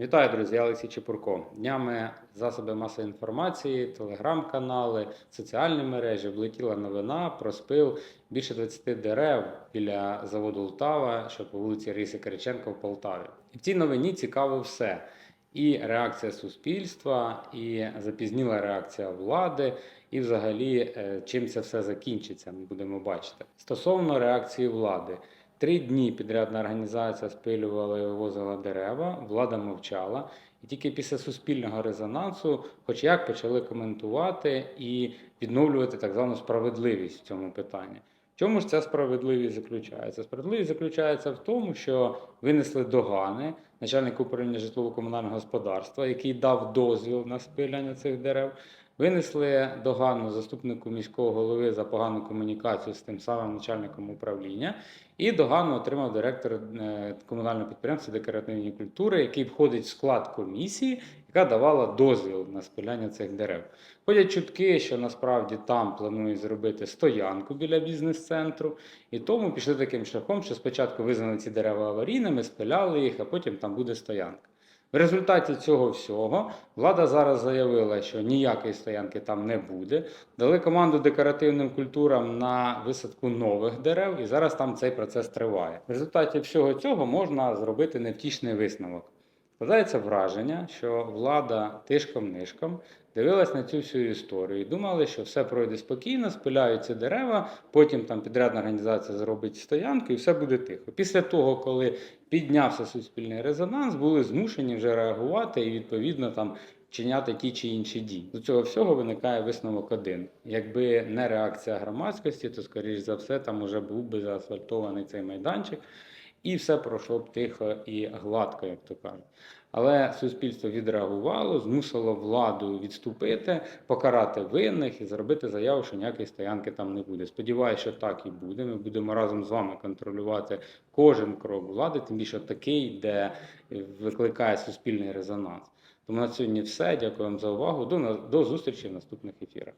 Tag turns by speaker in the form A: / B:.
A: Вітаю, друзі, я Олексій Чепурко. Днями засоби масової інформації, телеграм-канали, соціальні мережі влетіла новина про спил більше 20 дерев біля заводу Лтава, що по вулиці Риси Кириченка в Полтаві. І в цій новині цікаво все. І реакція суспільства, і запізніла реакція влади, і взагалі е, чим це все закінчиться, ми будемо бачити. Стосовно реакції влади. Три дні підрядна організація спилювала і вивозила дерева, влада мовчала. І тільки після суспільного резонансу, хоч як почали коментувати і відновлювати так звану справедливість в цьому питанні. В чому ж ця справедливість заключається? Справедливість заключається в тому, що винесли догани начальник управління житлово-комунального господарства, який дав дозвіл на спиляння цих дерев. Винесли догану заступнику міського голови за погану комунікацію з тим самим начальником управління, і догану отримав директор е, комунального підприємства декоративні культури, який входить в склад комісії, яка давала дозвіл на спиляння цих дерев. Ходять чутки, що насправді там планують зробити стоянку біля бізнес-центру, і тому пішли таким шляхом, що спочатку визнали ці дерева аварійними, спиляли їх, а потім там буде стоянка. В результаті цього всього влада зараз заявила, що ніякої стоянки там не буде. Дали команду декоративним культурам на висадку нових дерев, і зараз там цей процес триває. В результаті всього цього можна зробити невтішний висновок. Складається враження, що влада тишком-нишком дивилась на цю всю історію і думали, що все пройде спокійно, спиляють ці дерева, потім там підрядна організація зробить стоянку і все буде тихо. Після того, коли піднявся суспільний резонанс, були змушені вже реагувати і відповідно там вчиняти ті чи інші дії. До цього всього виникає висновок один. Якби не реакція громадськості, то скоріш за все там уже був би заасфальтований цей майданчик. І все пройшло б тихо і гладко, як то кажуть. Але суспільство відреагувало, змусило владу відступити, покарати винних і зробити заяву, що ніякої стоянки там не буде. Сподіваюся, що так і буде. Ми будемо разом з вами контролювати кожен крок влади, тим більше такий, де викликає суспільний резонанс. Тому на сьогодні все. Дякую вам за увагу. До, до зустрічі в наступних ефірах.